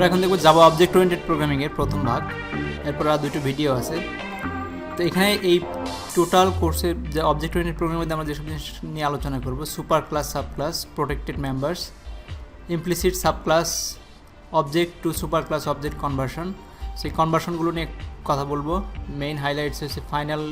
আমরা এখন দেখব জাভা অবজেক্ট ওরিয়েন্টেড প্রোগ্রামিংয়ের প্রথম ভাগ। এরপর আর দুটো ভিডিও আছে। তো এখানে এই টোটাল কোর্সের যে অবজেক্ট ওরিয়েন্টেড প্রোগ্রামের মধ্যে আমরা যেসব জিনিস নিয়ে আলোচনা করব super class sub class protected members implicit sub class object to super class object conversion সেই কনভার্সনগুলো নিয়ে কথা বলব। মেইন হাইলাইটস হচ্ছে ফাইনাল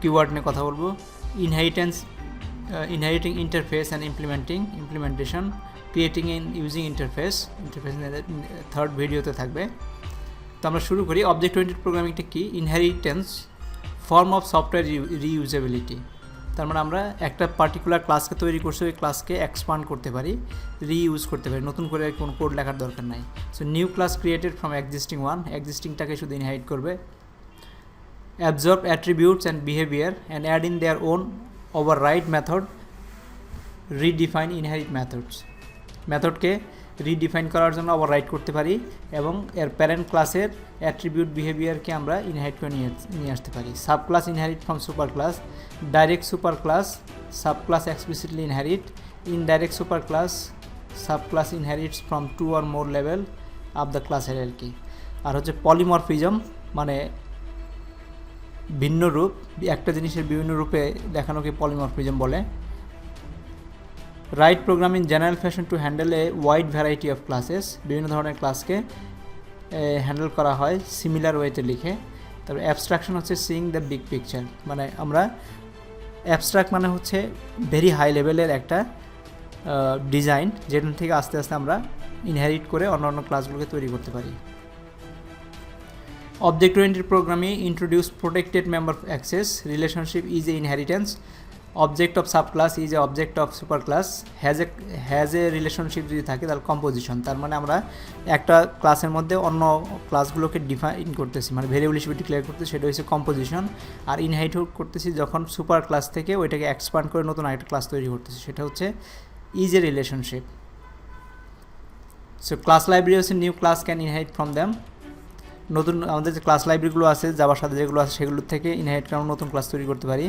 কিওয়ার্ড নিয়ে কথা বলব। Inheritance inheriting interface and implementing implementation creating in using interface interface third ভিডিওতে থাকবে। তো আমরা শুরু করি অবজেক্ট ওরিয়েন্টেড প্রোগ্রামিংটা কি inheritance form of software reusability তার মানে আমরা একটা পার্টিকুলার ক্লাসকে তৈরি করছি, ওই ক্লাসকে এক্সপান্ড করতে পারি রিইউজ করতে পারি। নতুন করে কোনো কোড লেখার দরকার নাই। So new class created from existing one এক্সিস্টিংটাকে শুধু ইনহাইট করবে। Absorb attributes and behaviour and add in their their overwrite method redefine inherit methods মেথডকে রিডিফাইন করার জন্য ওভাররাইট করতে পারি এবং এর প্যারেন্ট ক্লাসের অ্যাট্রিবিউট বিহেভিয়ারকে আমরা ইনহাইট করে নিয়ে আসতে পারি। Sub class inherit from super class direct super class sub class explicitly inherit indirect super class sub class inherits from two or more level of the ক্লাসের আর কি আর হচ্ছে পলিমরফিজম মানে ভিন্ন রূপ, একটা জিনিসের বিভিন্ন রূপে দেখানোকে পলিমরফিজম বলে। Write program in general fashion to handle a wide variety of classes বিভিন্ন ধরনের ক্লাসকে হ্যান্ডেল করা হয় সিমিলার ওয়েতে লিখে। তারপরে অ্যাবস্ট্রাকশন হচ্ছে সিইং দ্য বিগ পিকচার মানে আমরা অ্যাবস্ট্রাক্ট মানে হচ্ছে ভেরি হাই লেভেলের একটা ডিজাইন যেখান থেকে আস্তে আস্তে আমরা ইনহেরিট করে অন্য অন্য ক্লাসগুলোকে তৈরি করতে পারি। অবজেক্ট ওরিয়েন্টেড প্রোগ্রামে oriented protected member access relationship is a is a inheritance. Object of subclass is a object of superclass. Has a has a relationship যদি থাকে, তাহলে কম্পোজিশন তার মানে আমরা একটা ক্লাসের মধ্যে অন্য ক্লাসগুলোকে ডিফাইন করতেছি মানে ভেরিয়েবল হিসেবে ডিক্লেয়ার করতেছি, সেটা হচ্ছে কম্পোজিশন আর ইনহাইট করতেছি যখন সুপার ক্লাস থেকে, ওইটাকে এক্সপান্ড করে নতুন আরেকটা ক্লাস তৈরি করতেছি, সেটা হচ্ছে is a relationship so class library হচ্ছে new class can inherit from them নতুন, আমাদের যে ক্লাস লাইব্রেরিগুলো আছে, যাবার সাথে যেগুলো আছে, সেগুলোর থেকে ইনহাইট করে আমরা নতুন ক্লাস তৈরি করতে পারি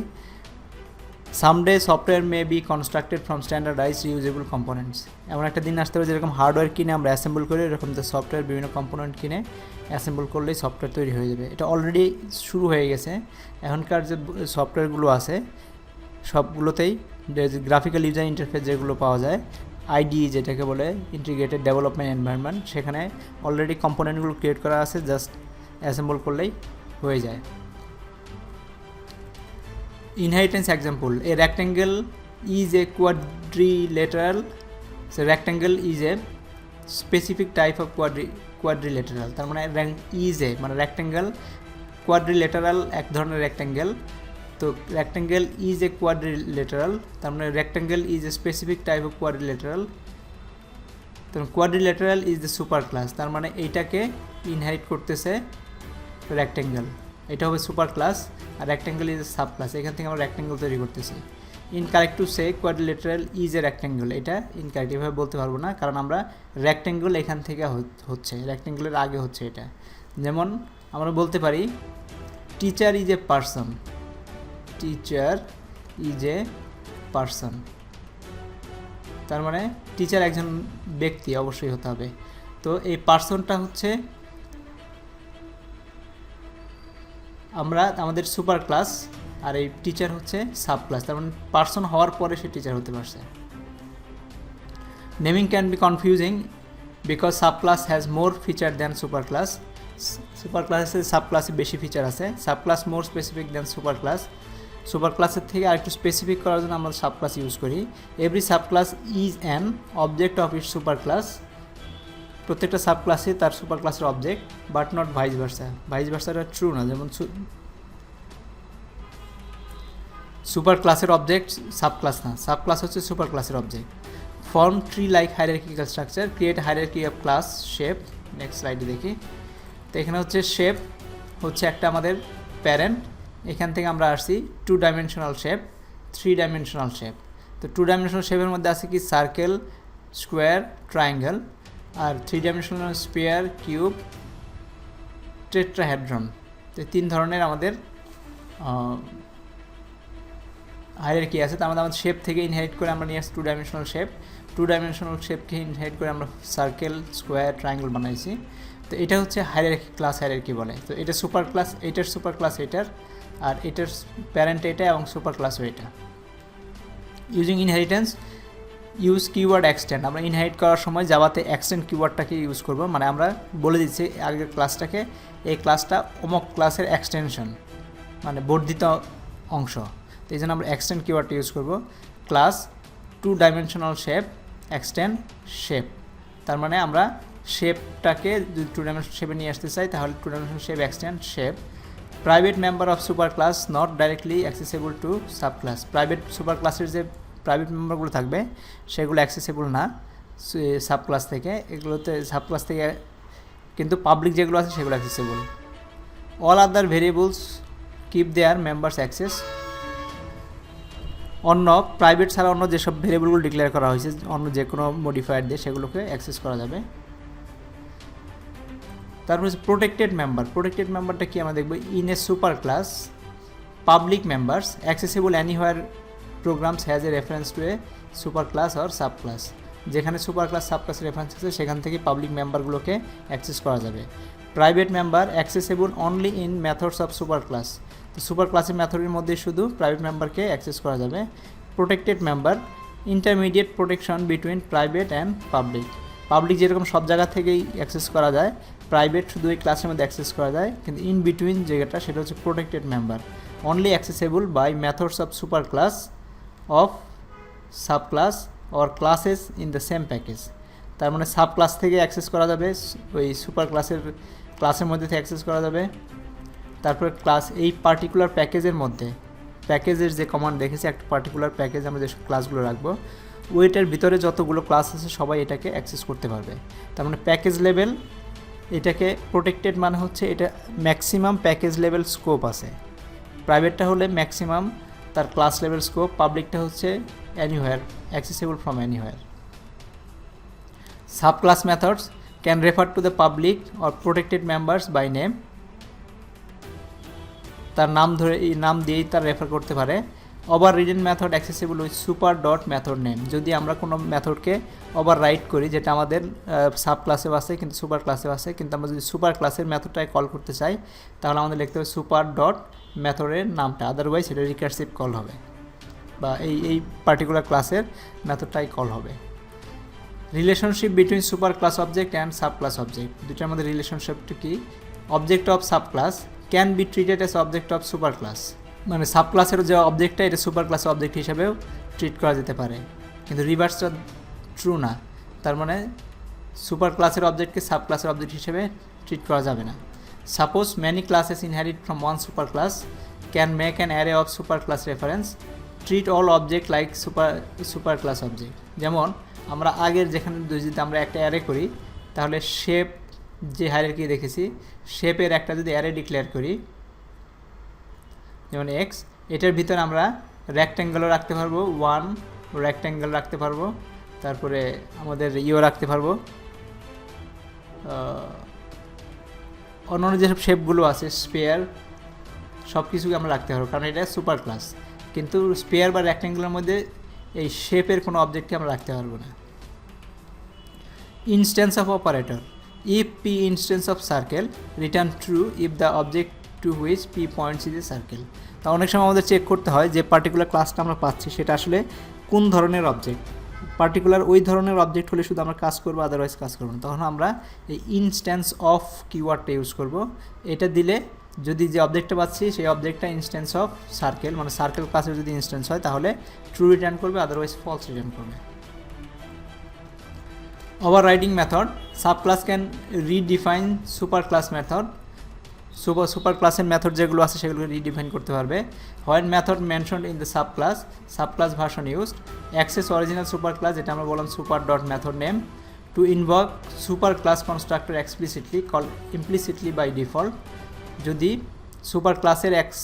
someday software may be constructed from standardize usable components এমন একটা দিন আসতে পারে যেরকম হার্ডওয়্যার কিনে আমরা অ্যাসেম্বল করি এরকম যে সফটওয়্যার বিভিন্ন কম্পোনেন্ট কিনে অ্যাসেম্বল করলেই সফটওয়্যার তৈরি হয়ে যাবে। এটা অলরেডি শুরু হয়ে গেছে। এখনকার যে সফটওয়্যারগুলো আছে, সবগুলোতেই গ্রাফিক্যাল ইউজার ইন্টারফেস যেগুলো পাওয়া যায় আইডি যেটাকে বলে ইন্টিগ্রেটেড ডেভেলপমেন্ট এনভায়রনমেন্ট সেখানে অলরেডি কম্পোনেন্টগুলো ক্রিয়েট করা আছে জাস্ট অ্যাসেম্বল করলেই হয়ে যায়। Inheritance example a rectangle is a quadrilateral say rectangle is a specific type of কোয়াড্রি quadrilateral তার মানে র্যাং ইজ এ মানে রেক্ট্যাঙ্গেল কোয়াড্রি লেটারাল এক ধরনের রেক্ট্যাঙ্গেল তো rectangle is a quadrilateral তার মানে rectangle is a specific type of quadrilateral তার quadrilateral is the super class তার মানে এইটাকে ইনহাইট করতেছে রেক্ট্যাঙ্গেল এটা হবে সুপার ক্লাস আর রেক্ট্যাঙ্গেল ইজ সাব ক্লাস এখান থেকে আমরা রেক্ট্যাঙ্গেল তৈরি করতেছি। Incorrect to say quadrilateral is a rectangle এটা ইনকারেক্ট এভাবে বলতে পারব না, কারণ আমরা রেক্ট্যাঙ্গেল এখান থেকে হচ্ছে রেক্ট্যাঙ্গেলের আগে হচ্ছে এটা। যেমন আমরা বলতে পারি teacher is a person teacher is a person তার মানে টিচার একজন ব্যক্তি, অবশ্যই হতে হবে। তো এই পার্সনটা হচ্ছে আমরা, আমাদের সুপার ক্লাস আর এই টিচার হচ্ছে সাব ক্লাস তার মানে পার্সন হওয়ার পরে সে টিচার হতে পারছে। Naming can be confusing because sub class has more feature than super class super ক্লাসে সাব ক্লাসে বেশি ফিচার আছে। Sub class more specific than super class super ক্লাসের থেকে আরেকটু স্পেসিফিক করার জন্য আমরা সাব ক্লাস ইউজ করি। Every sub class is an object of it super class প্রত্যেকটা সাব ক্লাসে তার সুপার ক্লাসের object but not vice versa vice ভার্সাটা true না, যেমন সুপার ক্লাসের অবজেক্ট সাব ক্লাস না। সাব ক্লাস হচ্ছে সুপার ক্লাসের object form tree like hierarchical structure create hierarchy of class shape next স্লাইডে দেখি। তো এখানে হচ্ছে শেপ হচ্ছে একটা আমাদের প্যারেন্ট এখান থেকে আমরা আসছি two dimensional shape three dimensional shape তো টু ডাইমেনশনাল শেপের মধ্যে আছে কি? সার্কেল স্কোয়ার ট্রায়াঙ্গেল আর three dimensional sphere cube tetrahedron তো তিন ধরনের আমাদের হায়ার কি আছে। তার মধ্যে আমাদের শেপ থেকে ইনহেরিট করে আমরা নিয়ে আসছি two dimensional shape two dimensional শেপকে inherit করে আমরা সার্কেল স্কোয়ার ট্রায়াঙ্গেল বানাইছি। তো এটা হচ্ছে হায়ার ক্লাস হায়ার কি বলে। তো এটা সুপার ক্লাস এটার সুপার ক্লাস এটার, আর এটার প্যারেন্ট এটা এবং সুপার ক্লাস এটা। Using inheritance use keyword extend আমরা ইনহাইট করার সময় জাভাতে এক্সটেন্ড কিওয়ার্ডটাকে ইউজ করব। মানে আমরা বলে দিচ্ছি আগের ক্লাসটাকে এই ক্লাসটা অমক ক্লাসের এক্সটেনশন মানে বর্ধিত অংশ। তো এই জন্য আমরা এক্সটেন্ড কিওয়ার্ডটা ইউজ করব। Class two dimensional shape extend shape তার মানে আমরা শেপটাকে যদি টু ডাইমেনশন শেপে নিয়ে আসতে চাই, তাহলে two dimension shape extend shape private member of super class not directly accessible to sub class private super ক্লাসের যে প্রাইভেট মেম্বারগুলো থাকবে, সেগুলো অ্যাক্সেসেবল না সাব ক্লাস থেকে। এগুলোতে সাব ক্লাস থেকে কিন্তু পাবলিক যেগুলো আছে সেগুলো accessible all other variables keep their members access অন্য প্রাইভেট ছাড়া অন্য যেসব ভেরিয়েবলগুলো ডিক্লেয়ার করা হয়েছে, অন্য যে কোনো মডিফায়ার দিয়ে সেগুলোকে অ্যাক্সেস করা যাবে। তারপর হচ্ছে প্রোটেক্টেড মেম্বার প্রোটেক্টেড মেম্বারটা কি আমরা দেখব? In a super class public members accessible anywhere a reference to a super class or sub class যেখানে super class sub class reference আছে, সেখান থেকে পাবলিক মেম্বারগুলোকে অ্যাক্সেস করা যাবে। Private member accessible only in methods of super class তো super ক্লাসের মেথডের মধ্যে শুধু প্রাইভেট মেম্বারকে অ্যাক্সেস করা যাবে। Protected member intermediate protection between private and public public যেরকম সব জায়গা থেকেই অ্যাক্সেস করা যায় প্রাইভেট শুধু এই ক্লাসের মধ্যে অ্যাক্সেস করা যায়, কিন্তু ইন বিটুইন জায়গাটা সেটা হচ্ছে protected member only accessible by methods of super class of sub class or classes in the same package তার মানে সাব ক্লাস থেকে অ্যাক্সেস করা যাবে, ওই সুপার ক্লাসের ক্লাসের মধ্যে থেকে অ্যাক্সেস করা যাবে। তারপরে ক্লাস এই পার্টিকুলার প্যাকেজের মধ্যে প্যাকেজের যে কমান্ড দেখেছি, একটা পার্টিকুলার প্যাকেজ আমরা যেসব ক্লাসগুলো রাখব, ওইটার ভিতরে যতগুলো ক্লাস আছে, সবাই এটাকে অ্যাক্সেস করতে পারবে। তার মানে প্যাকেজ লেভেল এটাকে প্রোটেক্টেড মানে হচ্ছে এটা ম্যাক্সিমাম প্যাকেজ লেভেল স্কোপ আছে। প্রাইভেটটা হলে ম্যাক্সিমাম তার ক্লাস লেভেল স্কোপ পাবলিকটা হচ্ছে anywhere accessible from anywhere sub class methods can refer to the public or protected members by name তার নাম ধরে, এই নাম দিয়েই তার রেফার করতে পারে। Overridden method accessible with super dot method name যদি আমরা কোনো মেথডকে ওভার রাইট করি, যেটা আমাদের সাব ক্লাসেও আছে, কিন্তু সুপার ক্লাসেও আছে, কিন্তু আমরা যদি সুপার ক্লাসের মেথডটায় কল করতে চাই, তাহলে আমাদের লিখতে হবে সুপার ডট মেথডের নামটা। আদারওয়াইজ সেটা রিকার্সিভ কল হবে। বা এই এই পার্টিকুলার ক্লাসের মেথডটাই কল হবে। Relationship between super class object and sub class object দুটার মধ্যে রিলেশনশিপটা কি? Object of sub class can be treated as object of super class মানে সাব ক্লাসের যে অবজেক্টটা এটা সুপার ক্লাস অবজেক্ট হিসেবেও ট্রিট করা যেতে পারে। কিন্তু রিভার্সটা ট্রু না। তার মানে সুপার ক্লাসের অবজেক্টকে সাব ক্লাসের অবজেক্ট হিসেবে ট্রিট করা যাবে না। Suppose many classes inherit from one super class can make an array of super class reference treat all object like super super class object যেমন, আমরা আগের যেখানে যদি আমরা একটা অ্যারে করি, তাহলে শেপ যে হায়ারার্কি দেখেছি শেপের একটা যদি অ্যারে ডিক্লেয়ার করি যেমন এক্স এটার ভিতরে আমরা রেক্ট্যাঙ্গেলও রাখতে পারব। ওয়ান রেক্ট্যাঙ্গেল রাখতে পারব। তারপরে আমাদের ইও রাখতে পারব। অন্য অন্য যেসব শেপগুলো আছে স্পেয়ার সব কিছুকে আমরা রাখতে পারব। কারণ এটা সুপার ক্লাস কিন্তু স্পেয়ার বা রেক্ট্যাঙ্গুলার মধ্যে এই শেপের কোনো অবজেক্টকে আমরা রাখতে পারব না। Instance of operator if P instance of circle return true if the object to which P points is a circle তা অনেক সময় আমাদের চেক করতে হয় যে পার্টিকুলার ক্লাসটা আমরা পাচ্ছি, সেটা আসলে কোন ধরনের অবজেক্ট পার্টিকুলার ওই ধরনের অবজেক্ট হলে শুধু আমরা কাজ করব আদারওয়াইজ কাজ করব না। তখন আমরা এই ইনস্ট্যান্স অফ কিওয়ার্ডটা ইউজ করব। এটা দিলে যদি যে অবজেক্টটা পাচ্ছি, সেই অবজেক্টটা ইনস্ট্যান্স অফ সার্কেল মানে সার্কেল ক্লাসে যদি ইনস্ট্যান্স হয়, তাহলে ট্রু রিটার্ন করবে আদারওয়াইজ ফলস রিটার্ন করবে। Overriding overriding method, subclass can redefine superclass method. Super super ক্লাসের মেথড যেগুলো আছে সেগুলোকে রিডিফাইন করতে পারবে। When method mention in the sub class sub class version used access original super class যেটা আমরা বললাম super dot method name to invoke super class constructor explicitly call implicitly by default যদি super ক্লাসের x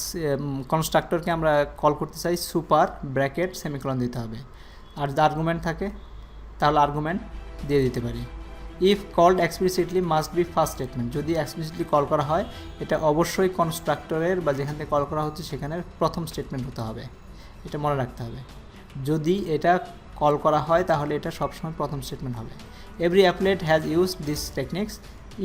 কনস্ট্রাক্টরকে আমরা call করতে চাই super bracket semicolon দিতে হবে। আর যদি আর্গুমেন্ট থাকে, তাহলে আর্গুমেন্ট দিয়ে দিতে পারি। If called explicitly must be first statement যদি এক্সপ্লিসিটলি কল করা হয়, এটা অবশ্যই কনস্ট্রাক্টরের বা যেখান থেকে কল করা হচ্ছে সেখানের প্রথম স্টেটমেন্ট হতে হবে। এটা মনে রাখতে হবে। যদি এটা কল করা হয়, তাহলে এটা সবসময় প্রথম স্টেটমেন্ট হবে। Every applet has use this techniques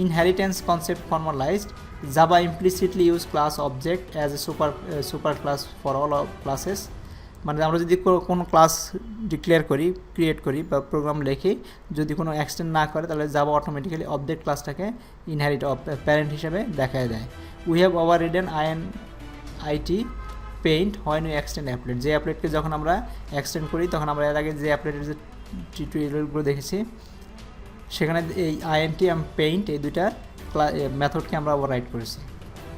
inheritance concept formalised Java implicitly use class object as a super super class for all classes মানে আমরা যদি কোনো ক্লাস ডিক্লেয়ার করি ক্রিয়েট করি বা প্রোগ্রাম লিখি, যদি কোনো এক্সটেন্ড না করে, তাহলে জাবা অটোমেটিক্যালি অবজেক্ট ক্লাসটাকে ইনহেরিট প্যারেন্ট হিসেবে দেখায় দেয়। We have overridden init paint হয় ইউ এক্সটেন্ড অ্যাপলেট যে অ্যাপলেটকে যখন আমরা এক্সটেন্ড করি, তখন আমরা এর আগে যে অ্যাপলেটের যে টিউটোরিয়ালগুলো দেখেছি, সেখানে এই আইএনটি এবং পেইন্ট এই দুইটা মেথডকে আমরা ওভার রাইট করেছি।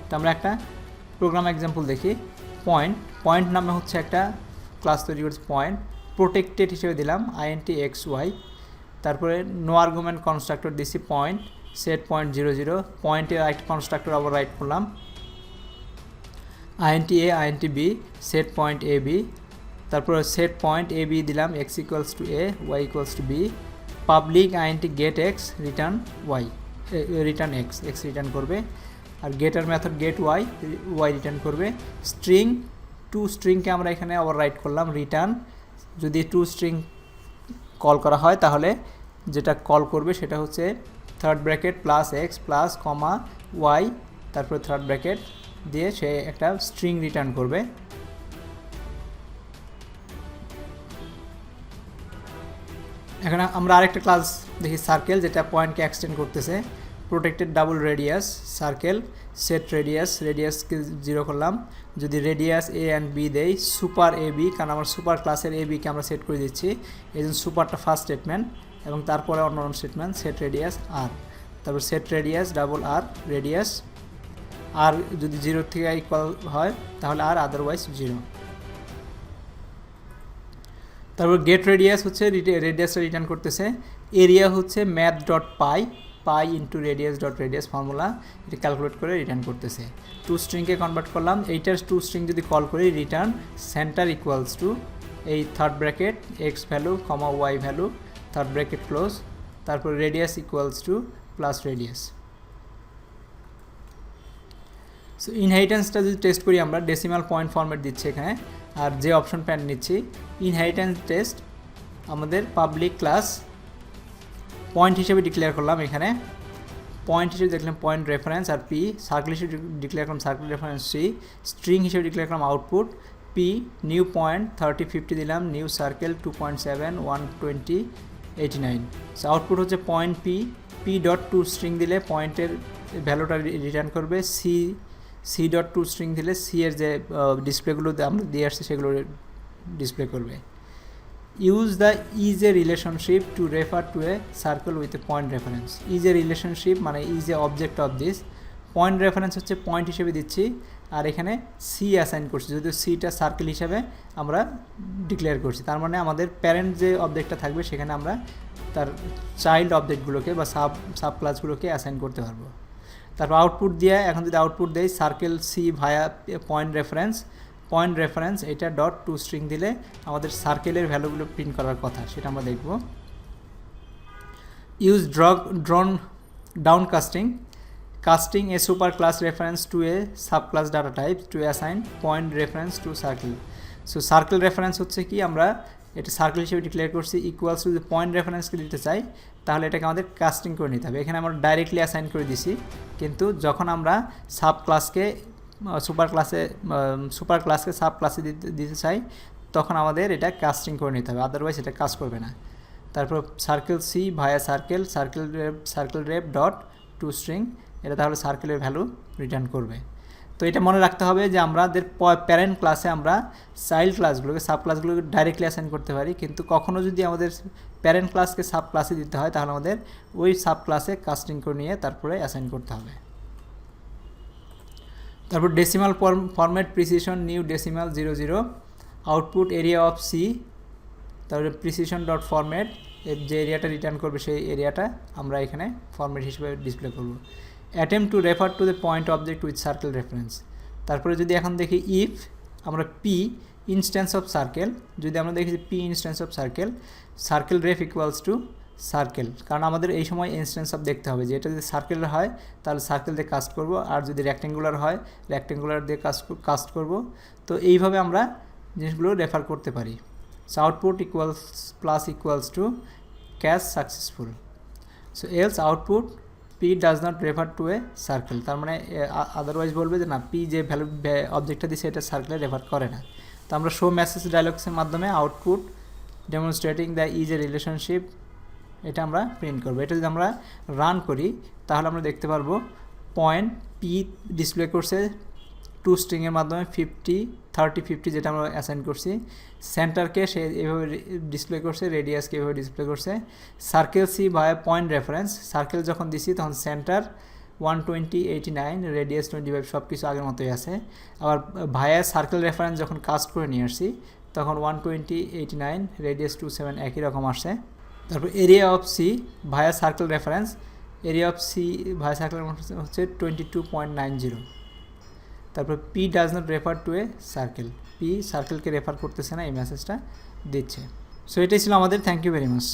তো আমরা একটা প্রোগ্রাম এক্সাম্পল দেখি। পয়েন্ট পয়েন্ট নামে হচ্ছে একটা ক্লাস তৈরি করেছি পয়েন্ট প্রোটেক্টেড হিসেবে দিলাম আইএনটি এক্স ওয়াই তারপরে নো আর্গুমেন্ট কনস্ট্রাক্টর দিছি point set point zero zero পয়েন্টের আরেকটা কনস্ট্রাক্টর আবার রাইট করলাম। Int a int b set point a b তারপরে সেট পয়েন্ট এ বি দিলাম x equals to a y equals to b public int get x return y return x x return করবে। আর getter method get y y return করবে। String to স্ট্রিংকে আমরা এখানে আবার write করলাম return যদি two string call করা হয়, তাহলে যেটা কল করবে সেটা হচ্ছে third bracket plus x plus comma y তারপরে থার্ড ব্র্যাকেট দিয়ে সে একটা স্ট্রিং রিটার্ন করবে। এখন আমরা আরেকটা ক্লাস দেখি সার্কেল যেটা পয়েন্টকে এক্সটেন্ড করতেছে। Protected double radius circle set radius রেডিয়াসকে zero করলাম। যদি রেডিয়াস এ অ্যান্ড বি দেই সুপার এ বি কারণ আমার সুপার ক্লাসের এ বিকে আমরা সেট করে দিচ্ছি। এই জন্য সুপারটা ফার্স্ট স্টেটমেন্ট এবং তারপরে অন্য অন্য স্টেটমেন্ট সেট রেডিয়াস আর তারপর set radius double r radius r যদি জিরো থেকে ইকুয়াল হয়, তাহলে আর আদারওয়াইজ জিরো তারপর গেট রেডিয়াস হচ্ছে রেডিয়াসটা রিটার্ন করতেছে। এরিয়া হচ্ছে math dot pi pi into radius dot radius formula এটা ক্যালকুলেট করে রিটার্ন করতেছে। টু স্ট্রিংকে কনভার্ট করলাম, এইটার টু স্ট্রিং যদি কল করি রিটার্ন সেন্টার ইকুয়ালস টু এই third bracket x value comma y value third bracket close তারপর radius equals to plus radius so ইনহেরিটেন্সটা যদি টেস্ট করি আমরা ডেসিমাল পয়েন্ট ফর্মেট দিচ্ছি এখানে, আর যে অপশন প্যান নিচ্ছি ইনহেরিটেন্স টেস্ট আমাদের পাবলিক ক্লাস পয়েন্ট হিসেবে ডিক্লেয়ার করলাম এখানে। পয়েন্ট হিসেবে দেখলাম পয়েন্ট রেফারেন্স আর পি সার্কেল হিসেবে ডিক্লেয়ার করলাম সার্কেল রেফারেন্স সি স্ট্রিং হিসেবে ডিক্লেয়ার করলাম output p new point thirty fifty দিলাম new circle two point seven one twenty eighty nine so output হচ্ছে point p p dot to string দিলে পয়েন্টের ভ্যালুটা return করবে c c dot to string দিলে c এর যে ডিসপ্লেগুলো আমরা দিয়ে আসছি সেগুলো ডিসপ্লে করবে। Use the is a relationship to refer to a circle with a point reference is a relationship মানে is a object of this point reference হচ্ছে পয়েন্ট হিসেবে দিচ্ছি। আর এখানে সি অ্যাসাইন করছি। যদিও সিটা সার্কেল হিসাবে আমরা ডিক্লেয়ার করছি। তার মানে আমাদের প্যারেন্ট যে অবজেক্টটা থাকবে, সেখানে আমরা তার চাইল্ড অবজেক্টগুলোকে বা সাব সাব ক্লাসগুলোকে অ্যাসাইন করতে পারব। তারপর আউটপুট দিয়ে, এখন যদি আউটপুট দেয় circle c via point reference point reference এটা ডট টু স্ট্রিং দিলে আমাদের সার্কেলের ভ্যালুগুলো প্রিন্ট করার কথা, সেটা আমরা দেখব। Use drug drawn down casting casting a super class reference to a sub class data type to assign point reference to circle so circle reference হচ্ছে কি, আমরা এটা সার্কেল হিসেবে ডিক্লেয়ার করছি ইকুয়ালস টু পয়েন্ট রেফারেন্সকে দিতে চাই, তাহলে এটাকে আমাদের কাস্টিং করে নিতে হবে। এখানে আমরা ডাইরেক্টলি অ্যাসাইন করে দিছি, কিন্তু যখন আমরা সাব ক্লাসকে সুপার ক্লাসে সুপার ক্লাসকে সাব ক্লাসে দিতে দিতে চাই, তখন আমাদের এটা কাস্টিং করে নিতে হবে আদারওয়াইজ এটা কাজ করবে না। তারপর circle c via circle circle ref circle ref dot to string এটা তাহলে সার্কেলের ভ্যালু রিটার্ন করবে। তো এটা মনে রাখতে হবে যে আমাদের প্যারেন্ট ক্লাসে আমরা চাইল্ড ক্লাসগুলোকে সাব ক্লাসগুলোকে ডাইরেক্টলি অ্যাসাইন করতে পারি, কিন্তু কখনও যদি আমাদের প্যারেন্ট ক্লাসকে সাব ক্লাসে দিতে হয়, তাহলে আমাদের ওই সাব ক্লাসে কাস্টিং করে নিয়ে তারপরে অ্যাসাইন করতে হবে। তারপর decimal format precision new decimal zero zero output area of c তারপরে প্রিসিশন ডট ফরম্যাট যে এরিয়াটা রিটার্ন করবে সেই এরিয়াটা আমরা এখানে ফরম্যাট হিসেবে ডিসপ্লে করব। Attempt to refer to the point object with circle reference তারপরে যদি এখন দেখি ইফ আমরা পি ইনস্ট্যান্স অফ সার্কেল যদি আমরা দেখি p instance of circle circle ref equals to circle. কারণ আমাদের এই সময় ইনস্ট্যান্স অফ দেখতে হবে। যে এটা যদি সার্কেলের হয়, তাহলে সার্কেল দিয়ে কাস্ট করব। আর যদি রেক্টেঙ্গুলার হয় রেক্টেঙ্গুলার দিয়ে কাস্ট কাস্ট করব। তো এইভাবে আমরা জিনিসগুলো রেফার করতে পারি। So output equals plus equals to cast successful so else output p does not refer to a circle তার মানে আদারওয়াইজ বলবে যে না পি যে ভ্যালু অবজেক্টটা দিচ্ছে এটা সার্কেলে রেফার করে না। তো আমরা শো মেসেজ ডায়লগসের মাধ্যমে output demonstrating the is a relationship এটা আমরা প্রিন্ট করব। এটা যদি আমরা রান করি, তাহলে আমরা দেখতে পারব পয়েন্ট পি ডিসপ্লে করছে টু স্ট্রিংয়ের মাধ্যমে ফিফটি থার্টি ফিফটি যেটা আমরা অ্যাসাইন করছি। সেন্টারকে সে এভাবে ডিসপ্লে করছে রেডিয়াসকে এভাবে ডিসপ্লে করছে। Circle c via point reference circle যখন দিছি তখন centre one twenty eighty nine radius twenty five সব কিছু আগের মতোই আছে। আবার ভায়া সার্কেল রেফারেন্স যখন কাস্ট করে নিয়ে আসছি, তখন one twenty eighty nine radius two seven একই রকম আসছে। তারপর area of c via circle reference area of c via circle reference হচ্ছে twenty two point nine zero তারপর p does not refer to a circle p সার্কেলকে refer করতেছে না, এই মেসেজটা দিচ্ছে। সো এটাই ছিল আমাদের। Thank you very much